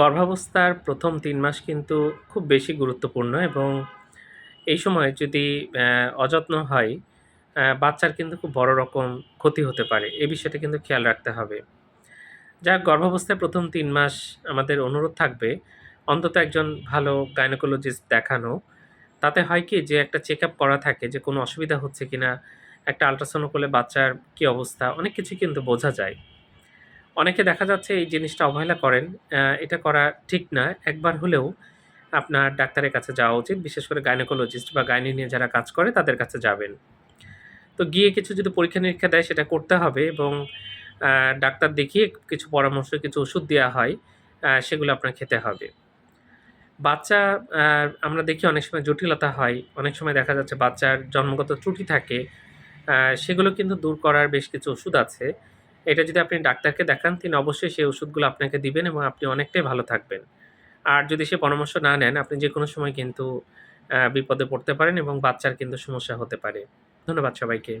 গর্ভাবস্থার প্রথম তিন মাস কিন্তু খুব বেশি গুরুত্বপূর্ণ এবং এই সময় যদি অযত্ন হয় বাচ্চার কিন্তু খুব বড় রকম ক্ষতি হতে পারে। এই বিষয়টা কিন্তু খেয়াল রাখতে হবে। যা গর্ভাবস্থায় প্রথম তিন মাস আমাদের অনুরোধ থাকবে, অন্তত একজন ভালো গাইনোকোলজিস্ট দেখানো। তাতে হয় কি, যে একটা চেক আপ করা থাকে যে কোনো অসুবিধা হচ্ছে কিনা, একটা আলট্রাসাউন্ড করলে বাচ্চার কি অবস্থা, অনেক কিছু কিন্তু বোঝা যায়। অনেকে দেখা যাচ্ছে এই জিনিসটা অবহেলা করেন এটা করা ঠিক না। একবার হলেও আপনার ডাক্তারের কাছে যাওয়া উচিত, বিশেষ করে গাইনোকোলজিস্ট বা গাইনি নিয়ে যারা কাজ করে তাদের কাছে যাবেন। তো গিয়ে কিছু যদি পরীক্ষা নিরীক্ষা দেয় সেটা করতে হবে এবং ডাক্তার দেখিয়ে কিছু পরামর্শ, কিছু ওষুধ দেওয়া হয় সেগুলো আপনার খেতে হবে। বাচ্চা আমরা দেখি অনেক সময় জটিলতা হয়, অনেক সময় দেখা যাচ্ছে বাচ্চার জন্মগত ত্রুটি থাকে সেগুলো কিন্তু দূর করার বেশ কিছু ওষুধ আছে। এটা যদি আপনি ডাক্তারকে দেখান, তিনি অবশ্যই সেই ওষুধগুলো আপনাকে দিবেন এবং আপনি অনেকটাই ভালো থাকবেন। আর যদি সে পরামর্শ না নেন, আপনি যে কোনো সময় কিন্তু বিপদে পড়তে পারেন এবং বাচ্চার কিন্তু সমস্যা হতে পারে। ধন্যবাদ সবাইকে।